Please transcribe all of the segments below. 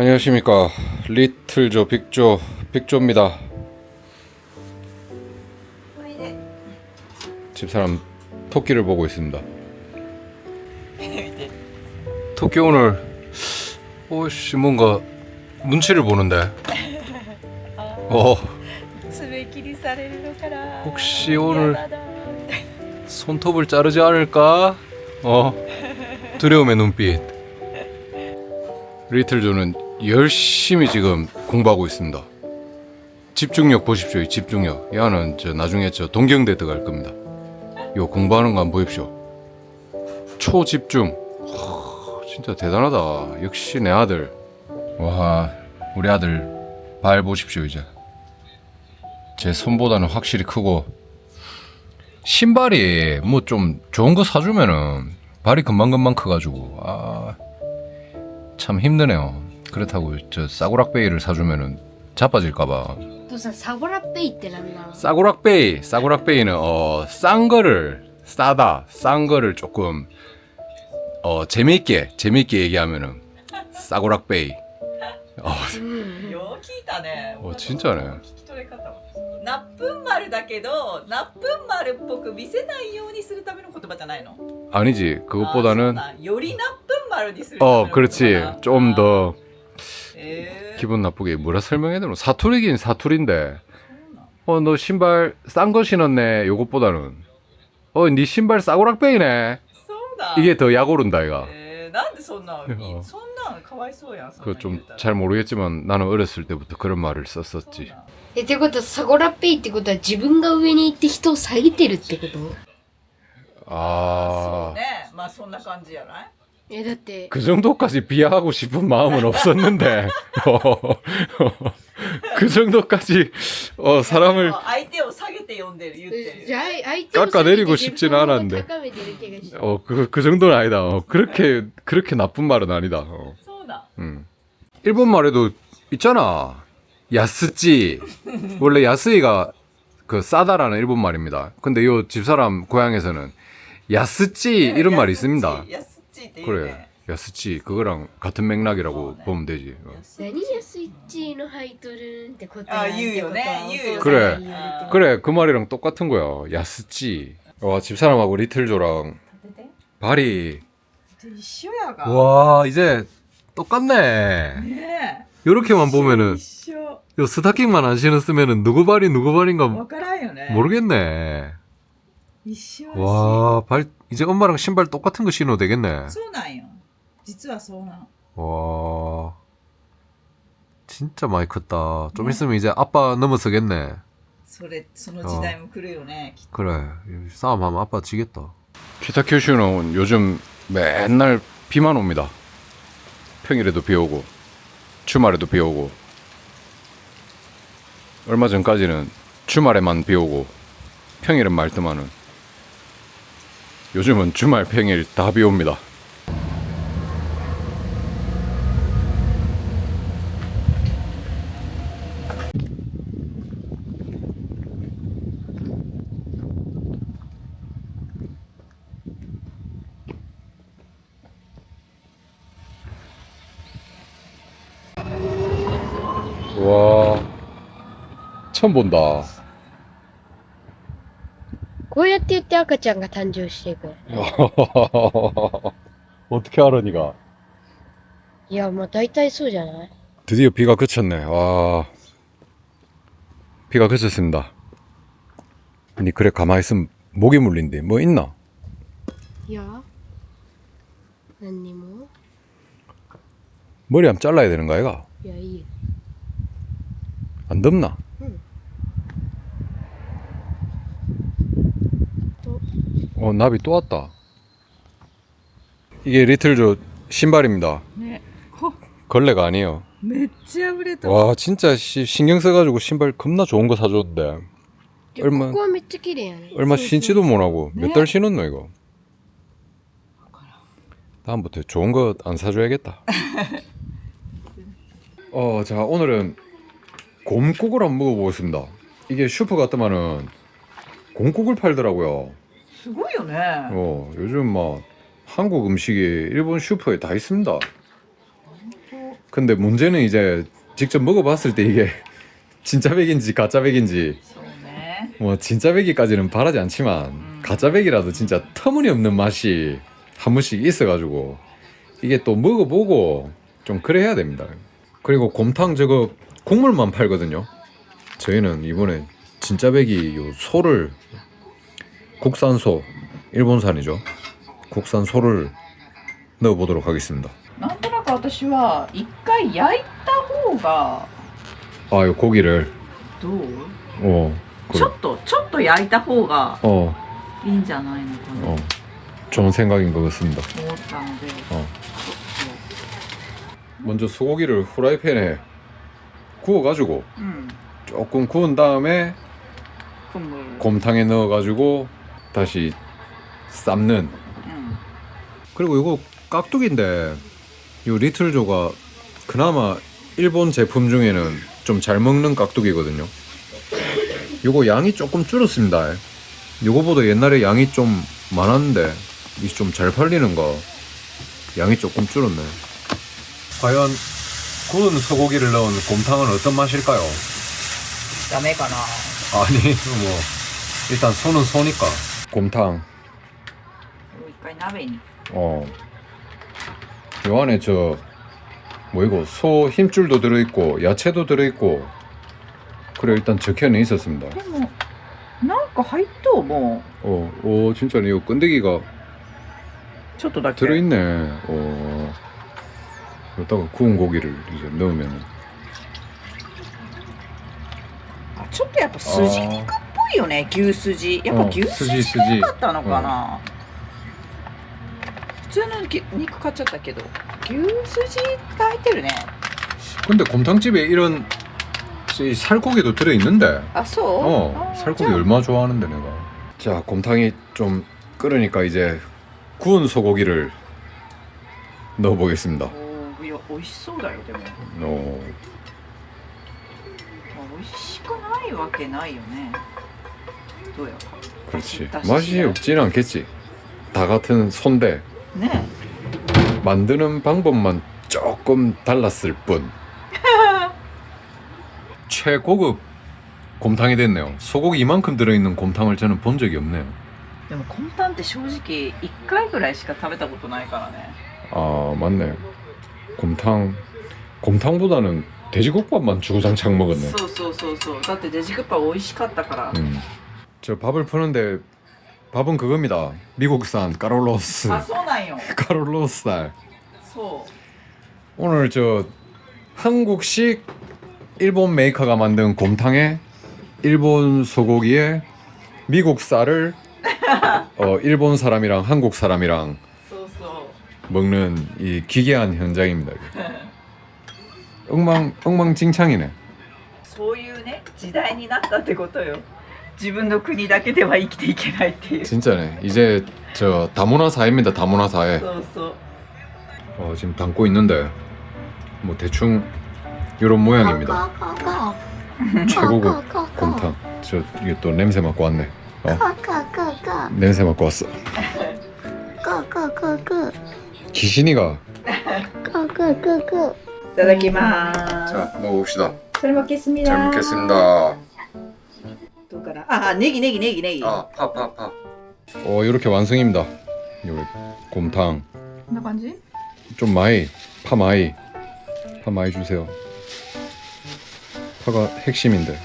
안녕하십니까. 리틀조 빅조 빅조입니다. 집사람 토끼를 보고 있습니다. 토끼 오늘 오씨 뭔가 눈치를 보는데. 어. 혹시 오늘 손톱을 자르지 않을까? 어. 두려움의 눈빛. 리틀조는 열심히 지금 공부하고 있습니다. 집중력 보십시오 이 집중력. 야는 저 나중에 저 동경대 들어갈 겁니다. 요 공부하는 거 한번 보십시오. 초집중. 하, 진짜 대단하다. 역시 내 아들. 와 우리 아들 발 보십시오 이제. 제 손보다는 확실히 크고. 신발이 뭐 좀 좋은 거 사주면은 발이 금방금방 커가지고. 아 참 힘드네요. 그렇다고 저 싸구락베이를 사주면은 자빠질까봐 とさサゴラペイってなんなん 싸구락베이 싸구락베이는 어싼 거를 싸다 싼 거를 조금 어 재미있게 재미있게 얘기하면은 싸구락베이 어, よう聞いたね 어 진짜네 聞き取れ方もナップン丸だけどナップン丸っぽく見せないようにするための言葉じゃないの 아니지 あ 그것보다는 そうなんよりナップン丸にするための 어 言葉 그렇지 な 좀 더 えー 기분 나쁘게 뭐라 설명해야 되노 사투리긴 사투리인데 そうなん 어 너 신발 싼 거 신었네 요것보다는 어 네 신발 싸구락베이네 そうだ 이게 더 약오른다 이가 えーなんでそんなやそんなんかわいそうやんそんな 그거 ん 좀 言うたら 잘 모르겠지만 나는 어렸을 때부터 그런 말을 そう 썼었지 なんえってことはサゴラペイってことは自分が上に行って人を下げてるってことそう 아... ねまあそんな感じやない えだって 그 정도까지 비하하고 싶은 마음은 없었는데 어, 그 정도까지 어, 사람을 相手を下げて呼んでる言ってるじゃあ相手を 깎아내리고 싶지는 않았는데 高めてる気がして 어, 그, 그 정도는 아니다 어, 그렇게 그렇게 나쁜 말은 아니다 어. そうだ 음. 일본 말에도 있잖아. 야스찌. 원래 야스이가 그 싸다라는 일본 말입니다. 근데 요 집사람 고향에서는 야스찌 이런 말이 있습니다. や すっちって言う 그래. ね 야스찌 그거랑 같은 맥락이라고 어, 네. 보면 되지. 어. 何やスイッチのハイトルンってことあ言うよね言うよね 그래. 言われて 그래 그 말이랑 똑같은 거야. 야스찌. 와 집사람하고 리틀조랑 立てて 발이 一緒やが 와 이제 똑같네. ね 요렇게만 え 보면은 一緒 요 스타킹만 안 신었으면은 누구 발이 누구 발인가 わからんよね 모르겠네. 一緒やし 와, 발 이제 엄마랑 신발 똑같은 거 신어도 되겠네. そうなんよ実はそうなん 와, 진짜 많이 컸다. 좀 네. 있으면 이제 아빠 넘어서겠네. それその時代も来るよね、きっ 그래, 싸움하면 아빠 지겠다. 키타큐슈는 요즘 맨날 비만 옵니다. 평일에도 비 오고, 주말에도 비 오고. 얼마 전까지는 주말에만 비 오고, 평일은 말더만은. 요즘은 주말 평일 다 비 옵니다. 와, 처음 본다. こうやって言って赤ちゃんが誕生していく 어떻게 알아, 니가? いやまあ大体そうじゃない 드디어 비가 그쳤네. 와, 비가 그쳤습니다. 아니 그래 가만히 있으면 목이 물린데 뭐 있나? いや何にも 머리 한번 잘라야 되는 거 아이가? いやいいよ 안 덥나? 어 나비 또 왔다. 이게 리틀조 신발입니다. 네. 코. 걸레가 아니에요. 맷지 아무래도. 와 진짜 씨, 신경 써가지고 신발 겁나 좋은 거 사줬대. 얼마 얼마 신지도 못하고 몇 달 신었노 이거. 다음부터 좋은 거 안 사줘야겠다. 어, 자 오늘은 곰국을 한번 먹어보겠습니다. 이게 슈퍼 갔더만은 곰국을 팔더라고요. すごいよね、 어, 요즘 막 한국 음식이 일본 슈퍼에 다 있습니다. 근데 문제는 이제 직접 먹어봤을 때 이게 진짜 백인지 가짜 백인지 そうね 뭐 진짜 백이까지는 바라지 않지만 가짜 백이라도 진짜 터무니없는 맛이 한 번씩 있어가지고 이게 또 먹어보고 좀 그래야 됩니다. 그리고 곰탕 저거 국물만 팔거든요. 저희는 이번에 진짜 백이 요 소를 국산 소 일본산이죠. 국산 소를 넣어보도록 하겠습니다. なんとなく私は一回焼いた方が 아, 요 고기를 どう 어, ちょっとちょっと焼いた方が 어, いいんじゃないのかな 어, 좋은 생각인 것 같습니다. と思ったので、 어. ちょ 먼저 소고기를 후라이팬에 구워가지고 っとうん 조금 구운 다음에 クム 곰탕에 넣어가지고 다시 쌈는. 그리고 이거 깍두기인데 이 리틀조가 그나마 일본 제품 중에는 좀 잘 먹는 깍두기거든요. 이거 양이 조금 줄었습니다. 이거보다 옛날에 양이 좀 많았는데 이 좀 잘 팔리는가 양이 조금 줄었네. 과연 구운 소고기를 넣은 곰탕은 어떤 맛일까요? 야매거나. 아니 뭐 일단 손은 소니까. 곰탕 もう一回鍋に 어. 요 안에 저, 뭐 이거, 소 힘줄도 들어있고, 야채도 들어있고, 그래, 일단 적혀는 있었습니다. でもなんか入っとうも 어, 오, 진짜네. 요 끈데기가 うちょっとだけ 들어있네. 어. 여기다가 구운 고기를 이제 넣으면. あちょっとやっぱ筋肉っぽ いよね牛すじやっぱ牛すじ筋が良かったのかな、普通のぎ肉買っちゃったけど牛すじが入ってるね 근데 곰탕집에 이런 이 살코기도 들어있는데. あそう 어, あ 살코기 じゃあ 얼마나 좋아하는데 내가. 자, 곰탕이 좀 끓으니까 이제 구운 소고기를 넣어보겠습니다. おーいや美味しそうだよでも、ま 어, あ、美味しくないわけないよね どうや 그렇지. 다시 맛이 시작. 없진 않겠지. 다 같은 손대. ね 만드는 방법만 조금 달랐을 뿐. 최고급 곰탕이 됐네요. 소고기 이만큼 들어있는 곰탕을 저는 본 적이 없네요. でもコンタンって正直1回ぐらいしか食べたことないからね 아 맞네. 곰탕 곰탕보다는 돼지국밥만 주구장창 먹었네. そうそうそうそうだってデジクッパ美味しかったから、 음. 저 밥을 푸는데 밥은 그겁니다. 미국산 까롤로스 あそうなんよ 까롤로스 살. そ 오늘 저 한국식 일본 메이커가 만든 곰탕에 일본 소고기에 미국 쌀을 어, 일본 사람이랑 한국 사람이랑 うそうそう 먹는 이 기괴한 현장입니다. 이게. 엉망 엉망진창이네. そういうね時代になったってことよ 自分の国だけでは生きていけないっていう 진짜네. 이제 저 다문화 사회입니다. 다문화 사회. そうそう 어, 지금 담고 있는데 뭐 대충 이런 모양입니다. 최고급 곰탕. 저 이게 또 냄새 맡고 왔네. 어? 냄새 맡고 왔어. 귀신이가. いただきまーす 자 먹어봅시다. 잘 먹겠습니다 잘 먹겠습니다. どうかなあネギネギネギネギ 아, 파, 파, 파. 어, 이렇게 완성입니다. 요 곰탕. こんな感じ 좀 많이, 파 많이. 파 많이 주세요. 파가 핵심인데.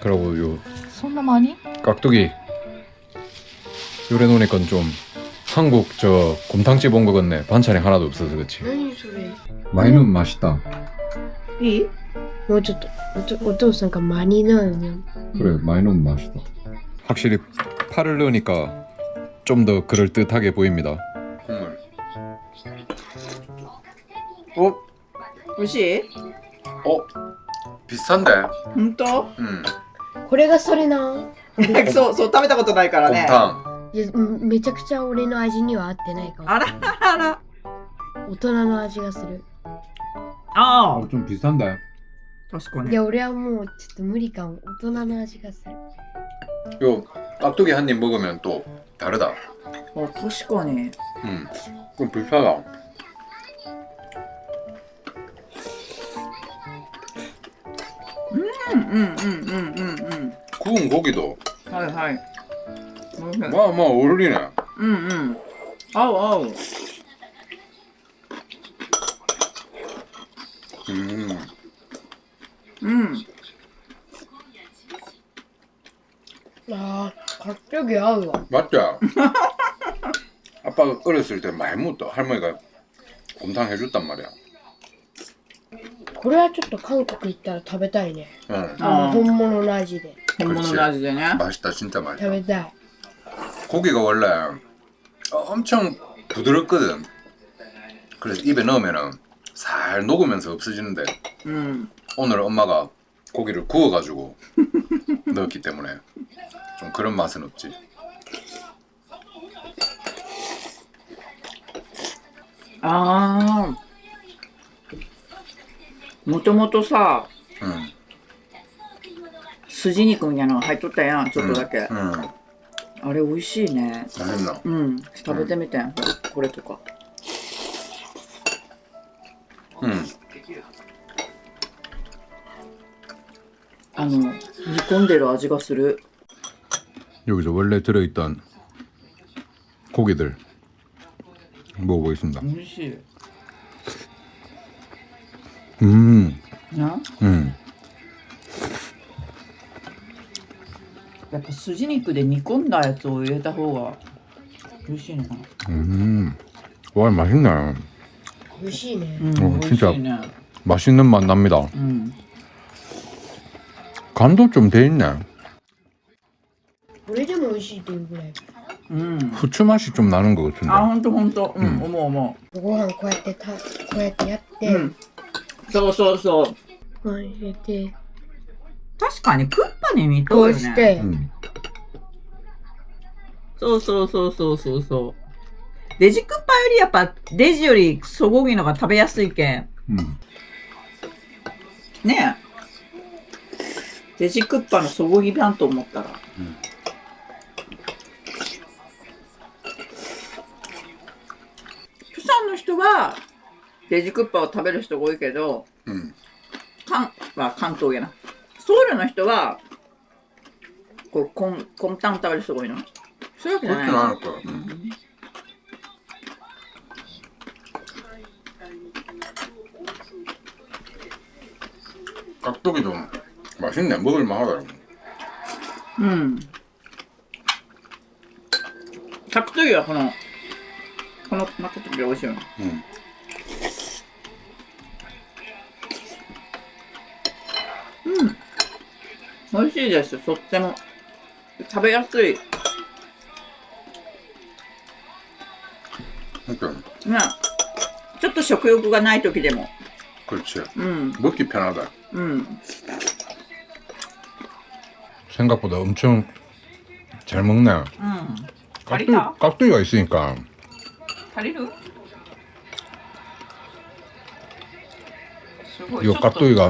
그리고 요 そんな間に 깍두기. 요래 놓으니까 좀 한국 저 곰탕집 온 거 같네. 반찬이 하나도 없어서 그렇지. 何それ 많이 넣으면 맛있다. いい もうちょっとおとお父さんが間に合うよ 그래, 많이 넣으면 맛있다. 확실히 파를 넣으니까 좀 더 그럴 듯하게 보입니다. 국물. 어? 美味しい 어? 비슷한데? 本当 음. これがそれなそうそう食べたことないからね 곰탕. いやうんめちゃくちゃ俺の味には合ってないかもあらあら大人の味がするあ 어, 좀 비슷한데? 確かに。いや俺はもうちょっと無理かも。大人の味がする。요 깍두ん한ん먹으면ん다르 다. あ確かに,はいおい。しい 마. うんうん。あうう。 ー、かっちょぎ合うわ。 맞죠? 아빠가 어렸을 때 많이 먹었다. 할머니가 곰탕 해줬단 말이야. これはちょっと韓国行ったら食べたいね。 응. あの本物の味で。本物の味でね 맛있다, 진짜 食 맛있다. べたい。 고기가 원래 엄청 부드럽거든. 그래서 입에 넣으면은 살 녹으면서 없어지는데 うん 오늘 엄마가 고기를 구워가지고 넣었기 때문에 좀 그런 맛은 없지. ああもともとさ 응. 筋肉みたいなのが入っとったやんちょっとだけ、 응. あれ美味しいね 맛있나? うん食べてみて、これとか 응. あの煮込んでる味がする 여기서 원래 들어있던 고기들 먹어보겠습니다. 美味しい 음, な 음. やっぱ筋肉で煮込んだやつを入れた方が美味しいのかな 음. 와 맛있네. 美味しいね。うん 어 美味し 진짜 いね 맛있는 맛 납니다. うん 간도 좀 돼 있네. これでも美味しいっていうぐらい。うん 후추 맛이 좀 나는 것 あ 같은데. ほんとほんとうん、うん思う思ご飯こうやってた、こうやってやって、ううんそうそうそうご飯入れて、確かにクッパに似とこるよねうして、 음. そうそうそうそうそうそうデジクッパよりやっぱデジよりソゴギのが食べやすいけん 음. ねえデジクッパのソゴギ版と思ったら、うん はデジクッパを食べる人が多いけど 음. 関は関東やなソウルの人はこうコンコンタン食べる人が多いのそういうわけじゃない 그렇진 の 않을 거야. 음. 깍두기 좀 맛있네. 먹을만하더라고. うん。角とぎは この、この巻くときが美味しいよね。 음. 美味しいです。とっても。食べやすい。ね。 그러니까 ちょっと食欲がないときでも。 그렇지. うん。 먹기 편하다. うん。 생각보다 엄청 잘 먹네. うん。 깍두기, 깍두기가 있으니까 다리루. 이거 깍두기가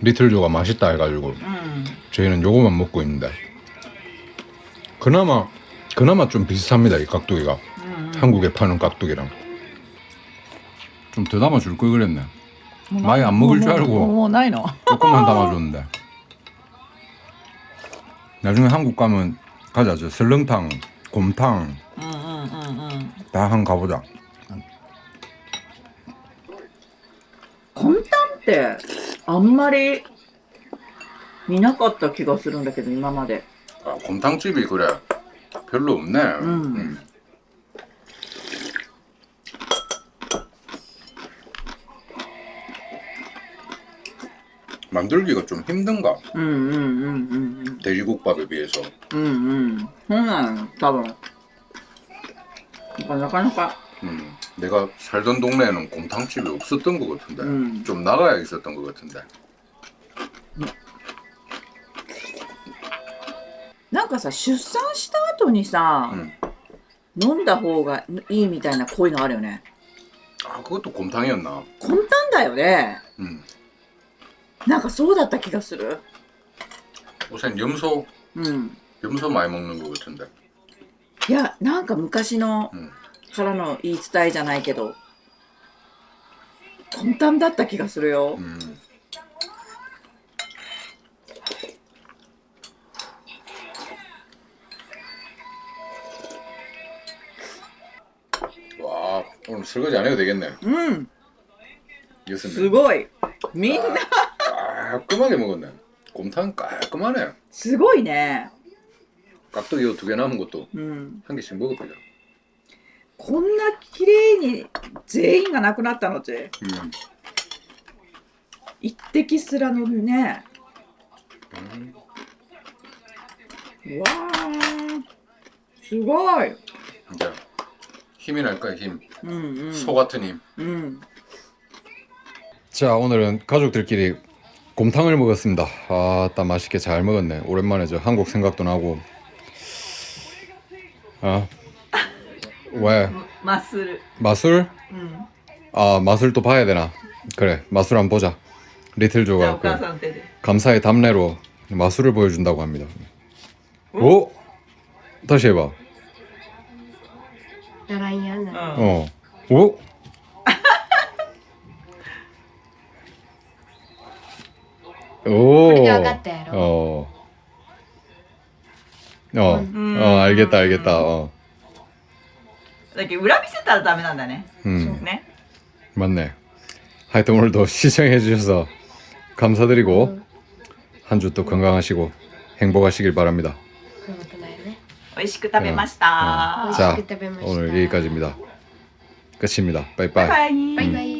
리틀조가 맛있다 해가지고 음. 저희는 요거만 먹고 있는데 그나마 그나마 좀 비슷합니다 이 깍두기가 음. 한국에 파는 깍두기랑 좀 더 담아줄 걸 그랬네 뭐, 많이 안 뭐, 먹을 뭐, 줄 알고 뭐, 뭐 나이 조금만 담아줬는데 나중에 한국 가면 가자 저 설렁탕 곰탕 음. 다 한 가보자 簡単ってあんまり見なかった気がするんだけど今まで 아, 곰탕집이 그래 별로 없네 음. 만들기가 좀 힘든가 うんうんうんうん 돼지국밥에 비해서 うんうんうんそうなの多分 なかなか 음, 내가 살던 동네에는 곰탕집이 없었던 것 같은데 음. 좀 나가야 있었던 것 같은데 なんかさ出産した後にさ、 음. 飲んだ方がいいみたいな声があるよね 아 그것도 곰탕이었나 簡単だよね 음. なんかそうだった気がする 우선 염소 うん 염소 많이 먹는 것 같은데 いやなんか昔のからの言い伝えじゃないけど簡単だった気がするよ、うん。わあ俺じゃねえんうん。すすごい。みんな。あ万でもこんんか万よすごいね。 깍두기 두 개 남은 것도 うん。 한 개씩 먹어보자. こんな綺麗に全員がなくなったのって、 음. 一滴すらのね。 음. わー。すごい。 이제 힘이 날까요 힘. うんうん。 소 같은 힘. うん。 자 오늘은 가족들끼리 곰탕을 먹었습니다. 아따 맛있게 잘 먹었네. 오랜만에 저 한국 생각도 나고. 아 왜? マッスル。 마술? うん。 아 마술 또 봐야 되나? 그래 마술 한번 보자. じゃあ 리틀조가 お母 그 さん手で。 감사의 답례로 마술을 보여준다고 합니다. 오? 다시 해봐. ならんやんな。 어. 오? 오. これで分かったやろ。 어. 어. 음. 어, 알겠다, 알겠다. 어. だけど裏見せたらダメなんだね。 음, ね。 맞네. 하여튼 오늘도 시청해 주셔서 감사드리고 한 주 또 건강하시고 행복하시길 바랍니다. 怖くないね。美味しく食べました。 자, 자, 맛있게 食べました 오늘 여기까지입니다. 끝입니다. バイ 빠이빠이. バイ。バイバイ。